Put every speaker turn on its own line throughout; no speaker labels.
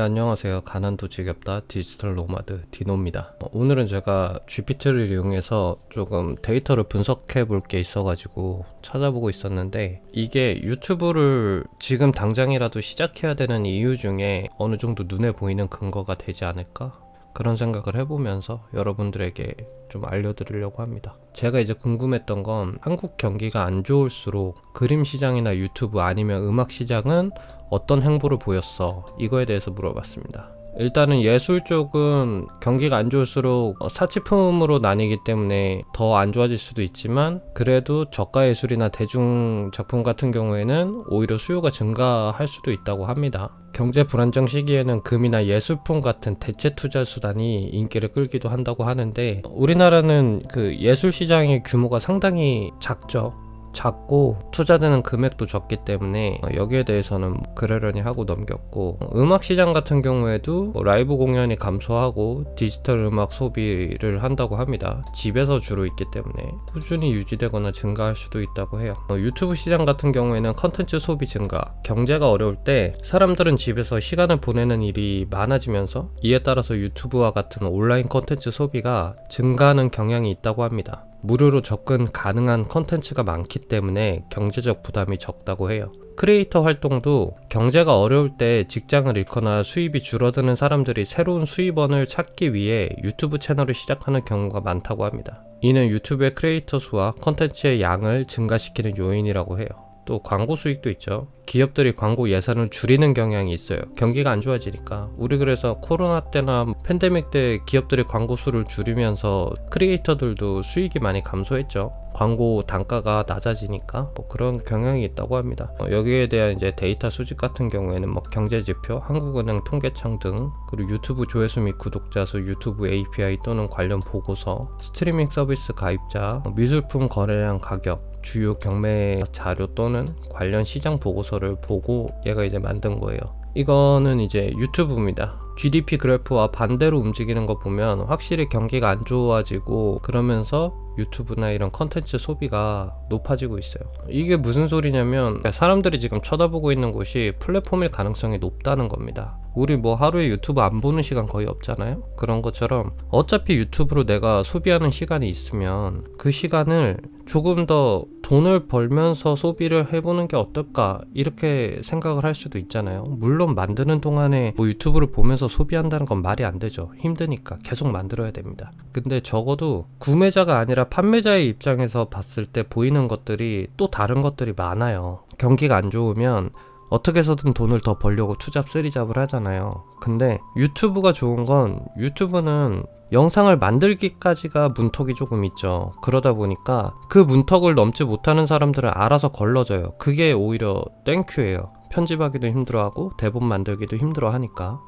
네, 안녕하세요. 가난도 지겹다 디지털 노마드 디노입니다. 어, 오늘은 제가 GPT를 이용해서 조금 데이터를 분석해 볼 게 있어 가지고 찾아보고 있었는데 이게 유튜브를 지금 당장이라도 시작해야 되는 이유 중에 어느 정도 눈에 보이는 근거가 되지 않을까? 그런 생각을 해보면서 여러분들에게 좀 알려드리려고 합니다. 제가 이제 궁금했던 건 한국 경기가 안 좋을수록 그림 시장이나 유튜브 아니면 음악 시장은 어떤 행보를 보였어? 이거에 대해서 물어봤습니다. 일단은 예술 쪽은 경기가 안 좋을수록 어, 사치품으로 나뉘기 때문에 더 안 좋아질 수도 있지만 그래도 저가 예술이나 대중 작품 같은 경우에는 오히려 수요가 증가할 수도 있다고 합니다. 경제 불안정 시기에는 금이나 예술품 같은 대체 투자 수단이 인기를 끌기도 한다고 하는데 우리나라는 그 예술 시장의 규모가 상당히 작죠. 작고 투자되는 금액도 적기 때문에 어, 여기에 대해서는 그러려니 하고 넘겼고 어, 음악 시장 같은 경우에도 뭐 라이브 공연이 감소하고 디지털 음악 소비를 한다고 합니다. 집에서 주로 있기 때문에 꾸준히 유지되거나 증가할 수도 있다고 해요. 어, 유튜브 시장 같은 경우에는 컨텐츠 소비 증가, 경제가 어려울 때 사람들은 집에서 시간을 보내는 일이 많아지면서 이에 따라서 유튜브와 같은 온라인 컨텐츠 소비가 증가하는 경향이 있다고 합니다. 무료로 접근 가능한 컨텐츠가 많기 때문에 경제적 부담이 적다고 해요. 크리에이터 활동도 경제가 어려울 때 직장을 잃거나 수입이 줄어드는 사람들이 새로운 수입원을 찾기 위해 유튜브 채널을 시작하는 경우가 많다고 합니다. 이는 유튜브의 크리에이터 수와 컨텐츠의 양을 증가시키는 요인이라고 해요. 또 광고 수익도 있죠. 기업들이 광고 예산을 줄이는 경향이 있어요. 경기가 안 좋아지니까. 우리 그래서 코로나 때나 팬데믹 때 기업들이 광고 수를 줄이면서 크리에이터들도 수익이 많이 감소했죠. 광고 단가가 낮아지니까 뭐 그런 경향이 있다고 합니다. 어, 여기에 대한 이제 데이터 수집 같은 경우에는 뭐 경제 지표, 한국은행 통계청 등 그리고 유튜브 조회수 및 구독자 수, 유튜브 API 또는 관련 보고서, 스트리밍 서비스 가입자, 뭐 미술품 거래량 가격, 주요 경매 자료 또는 관련 시장 보고서를 보고 얘가 이제 만든 거예요. 이거는 이제 유튜브입니다. GDP 그래프와 반대로 움직이는 거 보면 확실히 경기가 안 좋아지고 그러면서 유튜브나 이런 컨텐츠 소비가 높아지고 있어요. 이게 무슨 소리냐면 사람들이 지금 쳐다보고 있는 곳이 플랫폼일 가능성이 높다는 겁니다. 우리 뭐 하루에 유튜브 안 보는 시간 거의 없잖아요? 그런 것처럼 어차피 유튜브로 내가 소비하는 시간이 있으면 그 시간을 조금 더 돈을 벌면서 소비를 해보는 게 어떨까 이렇게 생각을 할 수도 있잖아요. 물론 만드는 동안에 뭐 유튜브를 보면서 소비한다는 건 말이 안 되죠. 힘드니까 계속 만들어야 됩니다. 근데 적어도 구매자가 아니라 판매자의 입장에서 봤을 때 보이는 것들이 또 다른 것들이 많아요. 경기가 안 좋으면 어떻게 해서든 돈을 더 벌려고 투잡 쓰리잡을 하잖아요. 근데 유튜브가 좋은 건 유튜브는 영상을 만들기까지가 문턱이 조금 있죠. 그러다 보니까 그 문턱을 넘지 못하는 사람들은 알아서 걸러져요. 그게 오히려 땡큐예요. 편집하기도 힘들어하고 대본 만들기도 힘들어하니까.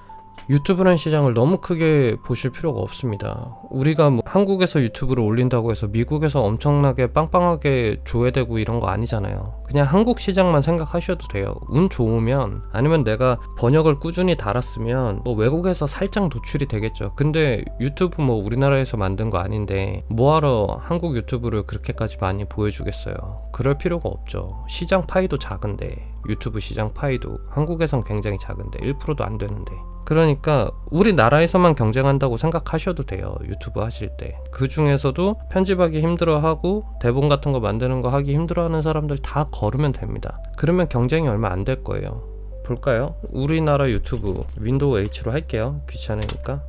유튜브라는 시장을 너무 크게 보실 필요가 없습니다. 우리가 뭐 한국에서 유튜브를 올린다고 해서 미국에서 엄청나게 빵빵하게 조회되고 이런 거 아니잖아요. 그냥 한국 시장만 생각하셔도 돼요. 운 좋으면 아니면 내가 번역을 꾸준히 달았으면 뭐 외국에서 살짝 노출이 되겠죠. 근데 유튜브 뭐 우리나라에서 만든 거 아닌데 뭐하러 한국 유튜브를 그렇게까지 많이 보여주겠어요. 그럴 필요가 없죠. 시장 파이도 작은데 유튜브 시장 파이도 한국에선 굉장히 작은데 1%도 안 되는데 그러니까 우리나라에서만 경쟁한다고 생각하셔도 돼요. 유튜브 하실 때. 그 중에서도 편집하기 힘들어하고 대본 같은 거 만드는 거 하기 힘들어하는 사람들 다 걸으면 됩니다. 그러면 경쟁이 얼마 안 될 거예요. 볼까요? 우리나라 유튜브 윈도우 H로 할게요. 귀찮으니까.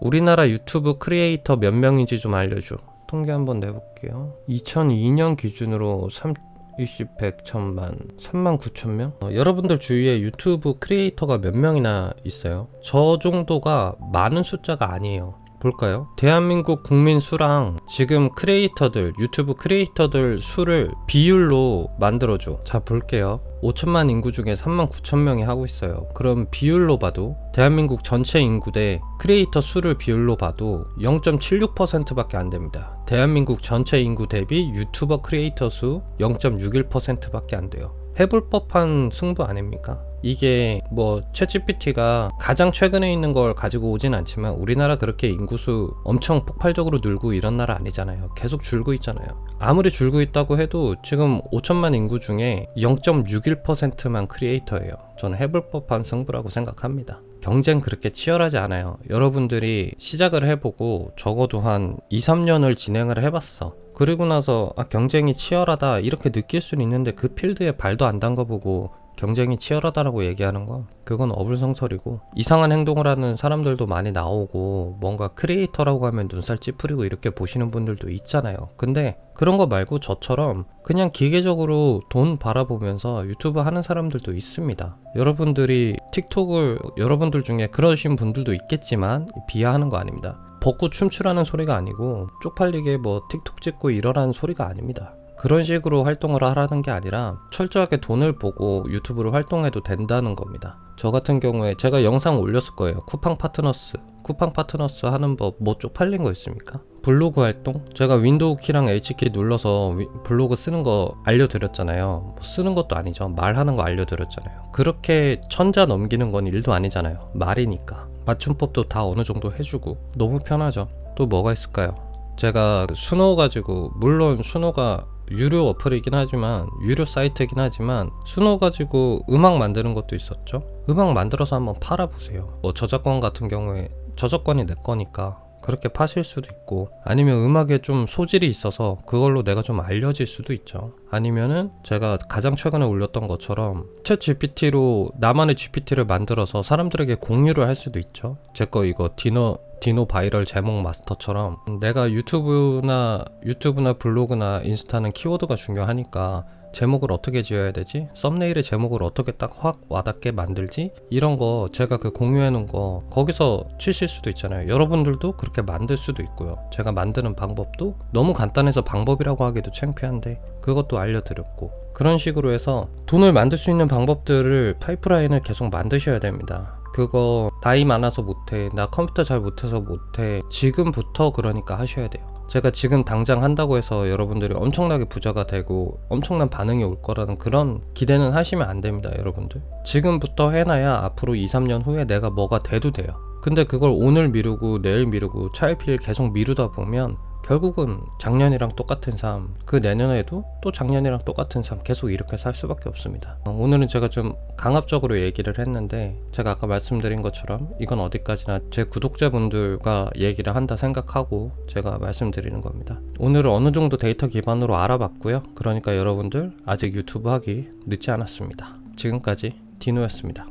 우리나라 유튜브 크리에이터 몇 명인지 좀 알려줘. 통계 한번 내볼게요. 2002년 기준으로 3 20, 100, 1000만, 3만 9천 명? 어, 여러분들 주위에 유튜브 크리에이터가 몇 명이나 있어요? 저 정도가 많은 숫자가 아니에요. 볼까요? 대한민국 국민 수랑 지금 크리에이터들, 유튜브 크리에이터들 수를 비율로 만들어줘. 자, 볼게요. 5천만 인구 중에 3만 9천 명이 하고 있어요. 그럼 비율로 봐도 대한민국 전체 인구 대 크리에이터 수를 비율로 봐도 0.76%밖에 안 됩니다. 대한민국 전체 인구 대비 유튜버 크리에이터 수 0.61%밖에 안 돼요. 해볼 법한 승부 아닙니까? 이게 뭐 챗GPT가 가장 최근에 있는 걸 가지고 오진 않지만 우리나라 그렇게 인구수 엄청 폭발적으로 늘고 이런 나라 아니잖아요. 계속 줄고 있잖아요. 아무리 줄고 있다고 해도 지금 5천만 인구 중에 0.61%만 크리에이터예요. 저는 해볼 법한 승부라고 생각합니다. 경쟁 그렇게 치열하지 않아요. 여러분들이 시작을 해보고 적어도 한 2, 3년을 진행을 해봤어. 그리고 나서 아, 경쟁이 치열하다 이렇게 느낄 수는 있는데 그 필드에 발도 안 담가보고 경쟁이 치열하다라고 얘기하는 건 그건 어불성설이고 이상한 행동을 하는 사람들도 많이 나오고 뭔가 크리에이터라고 하면 눈살 찌푸리고 이렇게 보시는 분들도 있잖아요. 근데 그런 거 말고 저처럼 그냥 기계적으로 돈 바라보면서 유튜브 하는 사람들도 있습니다. 여러분들이 틱톡을 여러분들 중에 그러신 분들도 있겠지만 비하하는 거 아닙니다. 벗고 춤추라는 소리가 아니고 쪽팔리게 뭐 틱톡 찍고 이러라는 소리가 아닙니다. 그런 식으로 활동을 하라는 게 아니라 철저하게 돈을 보고 유튜브로 활동해도 된다는 겁니다. 저 같은 경우에 제가 영상 올렸을 거예요. 쿠팡 파트너스. 쿠팡 파트너스 하는 법 뭐 쪽팔린 거 있습니까? 블로그 활동? 제가 윈도우 키랑 H키 눌러서 위- 블로그 쓰는 거 알려드렸잖아요. 뭐 쓰는 것도 아니죠. 말하는 거 알려드렸잖아요. 그렇게 천자 넘기는 건 일도 아니잖아요. 말이니까. 맞춤법도 다 어느 정도 해주고 너무 편하죠. 또 뭐가 있을까요? 제가 수노 가지고 물론 수노가 유료 어플이긴 하지만 유료 사이트이긴 하지만 수노 가지고 음악 만드는 것도 있었죠. 음악 만들어서 한번 팔아보세요. 뭐 저작권 같은 경우에 저작권이 내 거니까 그렇게 파실 수도 있고 아니면 음악에 좀 소질이 있어서 그걸로 내가 좀 알려질 수도 있죠. 아니면은 제가 가장 최근에 올렸던 것처럼 챗 GPT로 나만의 GPT를 만들어서 사람들에게 공유를 할 수도 있죠. 제 거 이거 디너 디노 바이럴 제목 마스터처럼 내가 유튜브나 유튜브나 블로그나 인스타는 키워드가 중요하니까 제목을 어떻게 지어야 되지? 썸네일의 제목을 어떻게 딱 확 와닿게 만들지? 이런 거 제가 그 공유해 놓은 거 거기서 치실 수도 있잖아요. 여러분들도 그렇게 만들 수도 있고요. 제가 만드는 방법도 너무 간단해서 방법이라고 하기도 창피한데 그것도 알려드렸고 그런 식으로 해서 돈을 만들 수 있는 방법들을 파이프라인을 계속 만드셔야 됩니다. 그거 나이 많아서 못해 나 컴퓨터 잘 못해서 못해 지금부터 그러니까 하셔야 돼요. 제가 지금 당장 한다고 해서 여러분들이 엄청나게 부자가 되고 엄청난 반응이 올 거라는 그런 기대는 하시면 안 됩니다 여러분들. 지금부터 해놔야 앞으로 2, 3년 후에 내가 뭐가 돼도 돼요. 근데 그걸 오늘 미루고 내일 미루고 차일피일 계속 미루다 보면 결국은 작년이랑 똑같은 삶, 그 내년에도 또 작년이랑 똑같은 삶 계속 이렇게 살 수밖에 없습니다. 어, 오늘은 제가 좀 강압적으로 얘기를 했는데 제가 아까 말씀드린 것처럼 이건 어디까지나 제 구독자분들과 얘기를 한다 생각하고 제가 말씀드리는 겁니다. 오늘은 어느 정도 데이터 기반으로 알아봤고요. 그러니까 여러분들 아직 유튜브 하기 늦지 않았습니다. 지금까지 디노였습니다.